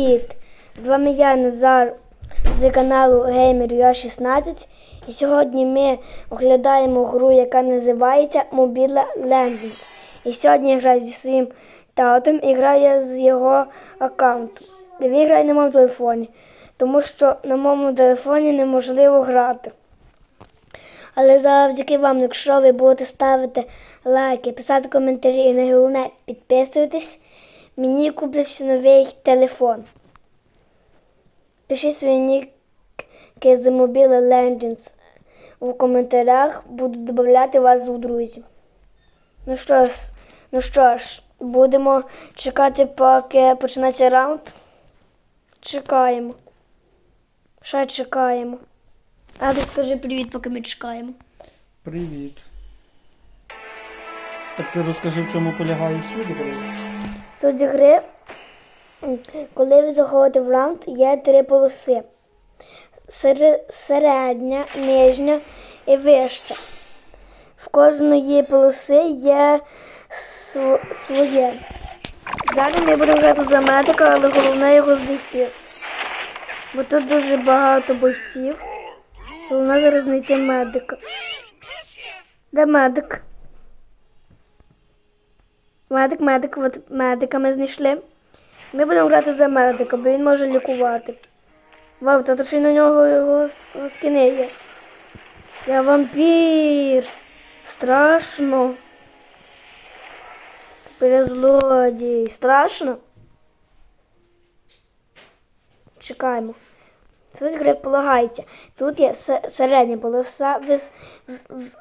Привіт! З вами я Назар з каналу Gamer 16 і сьогодні ми оглядаємо гру, яка називається Mobile Legends. І сьогодні я граю зі своїм татом і граю з його аккаунту. Він грає на моєму телефоні, тому що на моєму телефоні неможливо грати. Але завдяки вам, якщо ви будете ставити лайки, писати коментарі і найголовне підписуйтесь, мені куплять новий телефон. Пишіть свої ніки з Mobile Legends в коментарях, буду додати вас у друзі. Ну що ж, ну що ж, будемо чекати, поки почнеться раунд. Чекаємо. Ще чекаємо. А ти скажи привіт, поки ми чекаємо. Привіт. Так ти розкажи, в чому полягає суть гри? Суть гри, коли ви заходите в раунд, є три полоси. Середня, нижня і вища. В кожної полоси є своє. Зараз ми будемо грати за медика, але головне його знайти. Бо тут дуже багато бойців. Головне зараз знайти медика. Де медик? Медик, медик, от медика ми знайшли. Ми будемо грати за медика, бо він може лікувати. Вау, та то на нього його с- скини є. Я вампір. Страшно. Тепер я злодій. Страшно. Чекаємо. Тут гри полагається. Тут є середня полоса,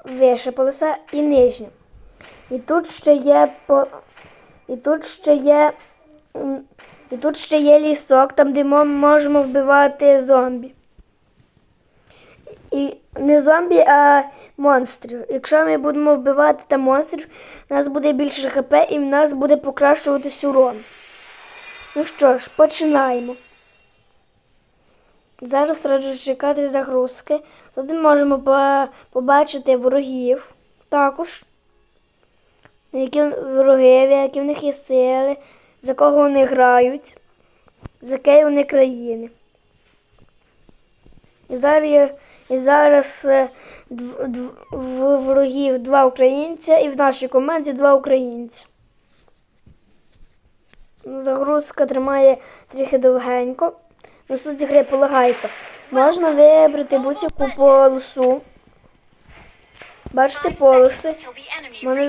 вища полоса і нижня. І тут ще є по. І тут ще є. І тут ще є лісок, там, де ми можемо вбивати зомбі. І не зомбі, а монстрів. Якщо ми будемо вбивати там монстрів, у нас буде більше хп і в нас буде покращуватись урон. Ну що ж, починаємо. Зараз треба чекати загрузки. Ми можемо по- побачити ворогів також які вороги, які в них є сили, за кого вони грають, з якої вони країни. І зараз, є- і зараз е, дв- дв- в ворогів два українця і в нашій команді два українці. Ну, Загрузка тримає трохи довгенько. На суті гри полагається. Можна вибрати будь-яку полосу. Бачите полоси. Можна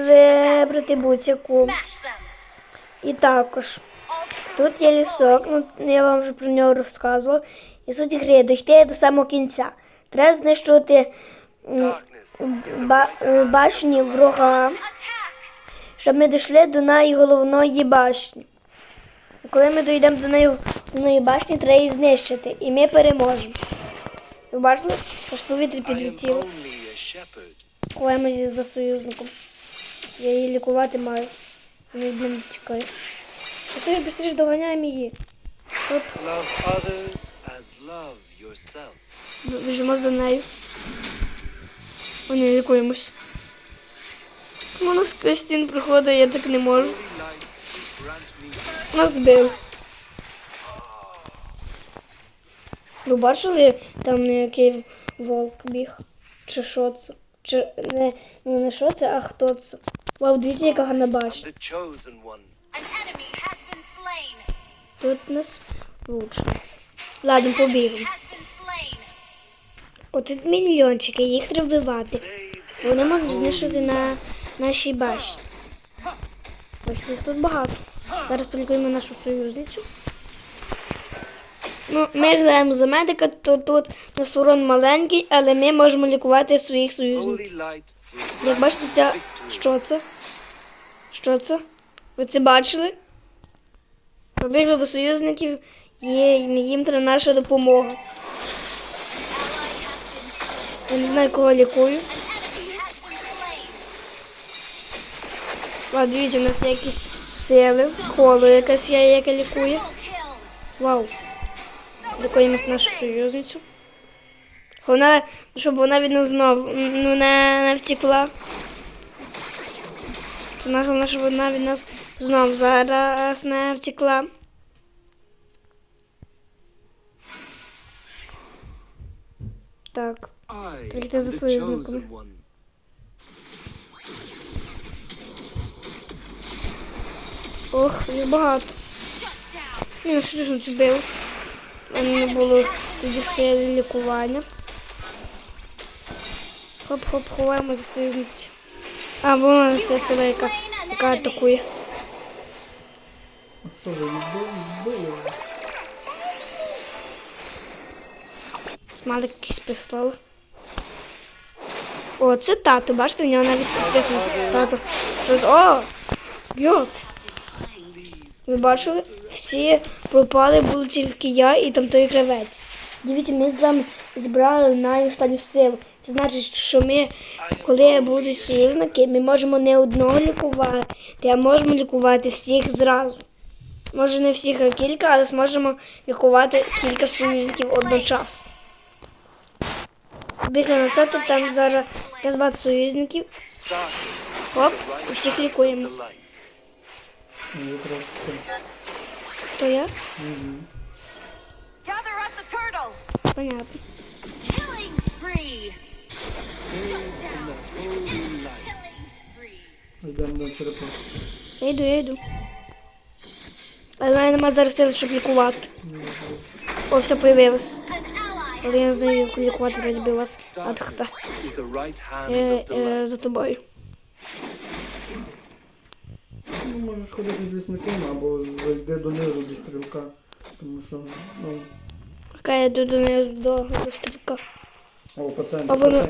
вибрати будь-яку. І також тут є лісок, ну я вам вже про нього розказував. І суть гри дійти до самого кінця. Треба знищувати ба- е, башні Attack. щоб ми дійшли до найголовної башні. Коли ми дійдемо до неї головної башні, треба її знищити. І ми переможемо. Ви бачили? Аж повітря підлетіло. Ховаємося за союзником. Я її лікувати маю. Не від мене тікає. Ж доганяємо її. Оп, yourself. біжимо за нею. О, ні, лікуємось. Воно з Кристін приходить, я так не можу. Нас збив. Ви бачили там який волк біг? Чи що це? Чи не, не що це, а хто це? Вау, дивіться, яка гарна башня. Тут нас лучше. Ладно, побігли. Отут мільйончики, їх треба вбивати. Вони можуть знищити на нашій башні. Ось їх тут багато. Зараз полікуємо нашу союзницю. Ну, ми граємо за медика, то тут нас урон маленький, але ми можемо лікувати своїх союзників. Як бачите, ця... що це? Що це? Ви це бачили? Побігли до союзників, є, їм треба наша допомога. Я не знаю, кого лікую. Вау, дивіться, у нас є якісь сили, коло якась є, яка лікує. Вау якоїсь нашу союзницю. Головне, щоб вона від нас знову ну, не, не втікла. Це головне, щоб вона від нас знову зараз не втікла. Так. Тільки за союзником. Ох, їх багато. Він ну, що ж бив. Мене не було тоді сили лікування. Хоп-хоп, ховаємо за союзниці. А, вона ця сила, яка, яка атакує. Що ви? Відбили? Якийсь прислали. О, це тато, бачите, в нього навіть підписано. Тато. Що? О! Йо! Ви бачили? Всі пропали, були тільки я і там той кравець. Дивіться, ми з вами збирали на останню силу. Це значить, що ми, коли будуть союзники, ми можемо не одного лікувати, а можемо лікувати всіх зразу. Може не всіх, а кілька, але зможемо лікувати кілька союзників одночасно. Бігли на це, то там зараз багато союзників. Хоп, і всіх лікуємо. At the turtle. Понятно. Killing spree. Holy light. Killing spree. Йдемо на черепах. Я йду, я йду. Але в мене немає зараз сил, щоб лікувати. О, все появилось. An ally Але я не знаю, як лікувати вроді би у вас от хп. Is the right hand Е, of the е, light. за тобою. Ну, можеш ходити з лісником або зайди донизу до стрілка. Тому що, ну, Яка я йду донизу до, до стрілка. о, пацан, А воно- допоможе.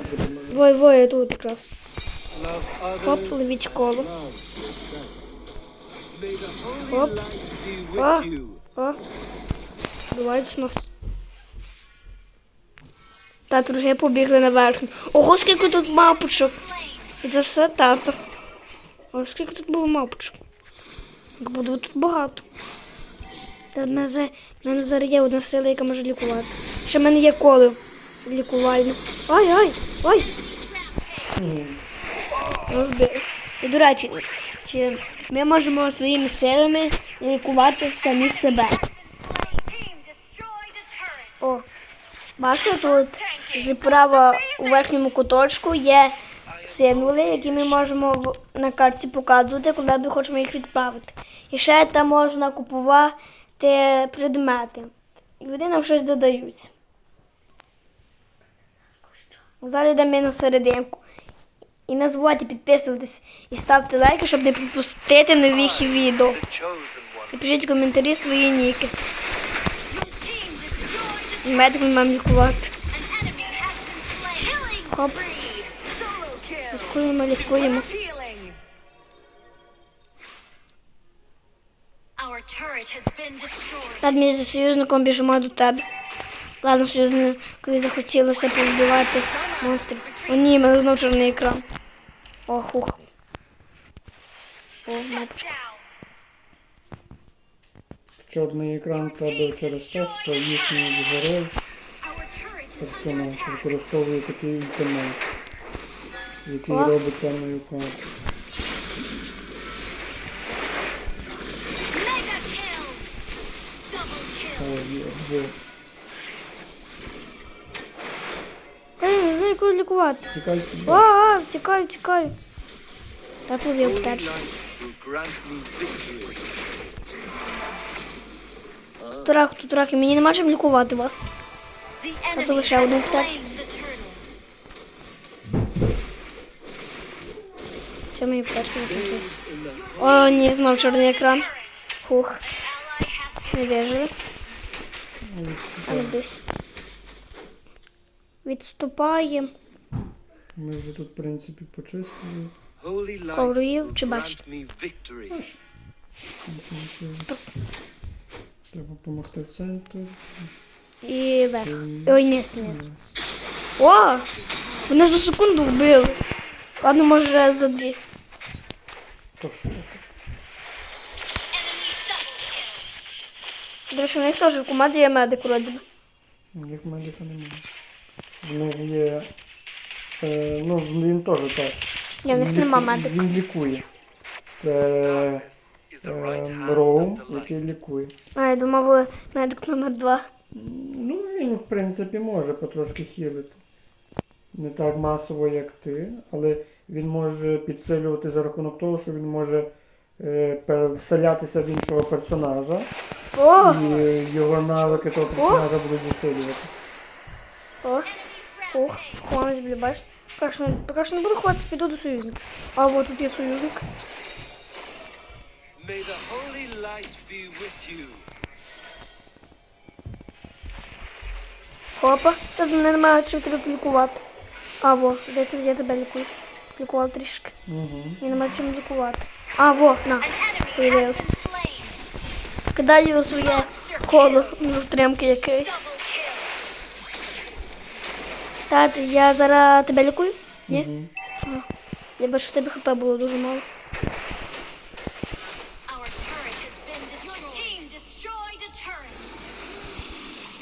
Двоє, двоє тут якраз. Хоп, ловіть коло. Хоп. А. бувають у нас. Та друге побігли наверх. Ого, скільки тут мапочок. І це все тато. Ось скільки тут було мапочок. Як буде тут багато. Та в мене, зараз є одна сила, яка може лікувати. Ще в мене є коло лікувальне. Ай, ай! Розбив. І до речі, чи ми можемо своїми силами лікувати самі себе. О, бачите, тут справа у верхньому куточку є символи, які ми можемо в- на карті показувати, коли ми хочемо їх відправити. І ще там можна купувати предмети. І вони нам щось додають. Зараз йдемо на серединку. І не забувайте підписуватись і ставте лайки, щоб не пропустити нових відео. І пишіть коментарі свої ніки. Медик ми маємо лікувати. Хоп. Лікуємо, лікуємо. Так, ми зі союзником біжимо до тебе. Ладно, союзникові захотілося повбивати монстрів. О ні, мене знов чорний екран. О, хух. О, мапочка. Чорний екран тебе через те, що їхній герой, персонаж, використовує такий інтернет, який О. робить темною карту. mega kill. Double kill. О, є, є. Я не знаю, як лікувати. Тікай А, а, втікаю, втікаю. Та тут є Holy аптечка. light will grant me victory. Тут рак, тут рак, і мені нема чим лікувати вас. А то лише has одну аптечку. Мені аптечка не закінчилась? О, ні, знов чорний екран. Хух, не вижили. А не десь. Відступаємо. Ми вже тут, в принципі, почистили. Ковруїв чи бачите? Треба допомогти в центр. І вверх. Ой, ні, низ. О! Мене за секунду вбили. Ладно, може за дві. То що? До речі, у них теж в команді є медик вроді. би. У них медика немає. В них є. Е, ну, він теж так. Ні, в них Він нема медика. Він лікує. Це е, Роу, який лікує. А, я думав, медик номер два. Ну, він, в принципі, може потрошки хілити. не так масово, як ти, але він може підсилювати за рахунок того, що він може е, переселятися в іншого персонажа, О, і його навики того персонажа будуть засилювати. о, ох, ховаємось, бля, бачиш. Поки що, не- буду ховатися, піду до союзника. А от тут є союзник. May the holy light be with you. Опа, тут немає чим тебе лікувати. А, во, здається, я тебе лікую. Лікував трішки. Угу. Мені немає чим лікувати. А, во, на, появився. Кидаю своє коло в тримки якесь. Double kill. Тат, я зараз тебе лікую? Ні? Угу. Я бачу, в тебе хп було дуже мало.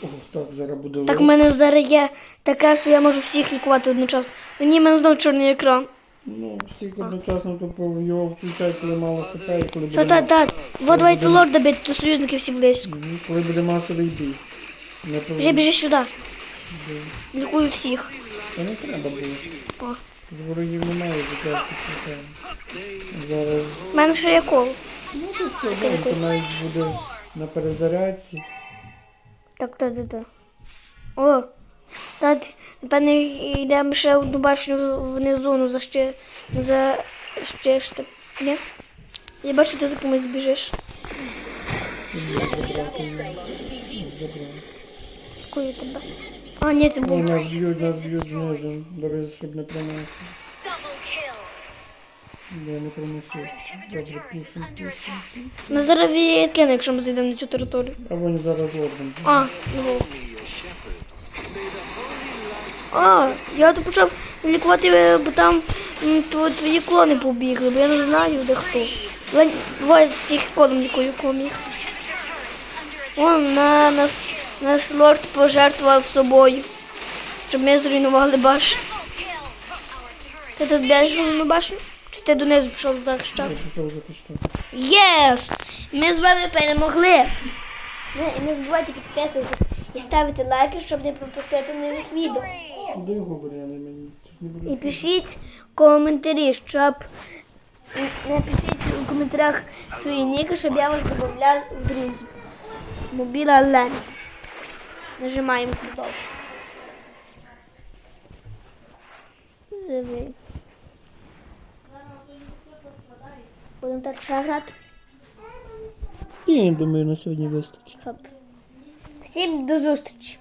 О, так, зараз буде Так в мене зараз є таке, що я можу всіх лікувати одночасно. Ні, в мене знову чорний екран. Ну, всіх одночасно тупо його включають, коли мало хп, і коли Що буде, так, так. Вот давайте лорда бити, то союзники всі близько. Мгм, коли буде масовий бій. Не Біжи, повинен. біжи сюди. Лікую всіх. Та не треба було. О. З ворогів немає життя. Зараз У мене ще є. Ну, все добре, то навіть буде на перезарядці. Так, так, так, так. О, так, напевно, йдемо ще одну башню внизу, ну за ще, за ще, ще, ні? Я бачу, ти за кимось біжиш. Кую тебе. А, ні, це був. нас б'ють, нас б'ють знизу. Добре, щоб не принесли. Я не принесу. Добре, пушим. attack. Ну зараз відкине, якщо ми зайдемо на цю територію. А вони зараз лордом. А, ну. А, я тут почав лікувати, е, бо там твої клони побігли, бо я не знаю, де хто. Ледь Двоє з цих клонів лікую коміг. О, на нас, нас лорд пожертвував собою, щоб ми зруйнували башню. Ти тут біжиш на башню? Чи ти донизу пішов захищати? Я. Єс! Ми з вами перемогли! Ну, не забувайте підписуватись і ставити лайки, щоб не пропустити нових відео. Куди його варіани мені? І пишіть коментарі, щоб напишіть у коментарях свої ніки, щоб я вас додавав в друзі. Мобіла Ленд. Нажимаємо продовж. Живий. Будемо так ще грати. Я думаю, на сьогодні вистачить. Всім до зустрічі.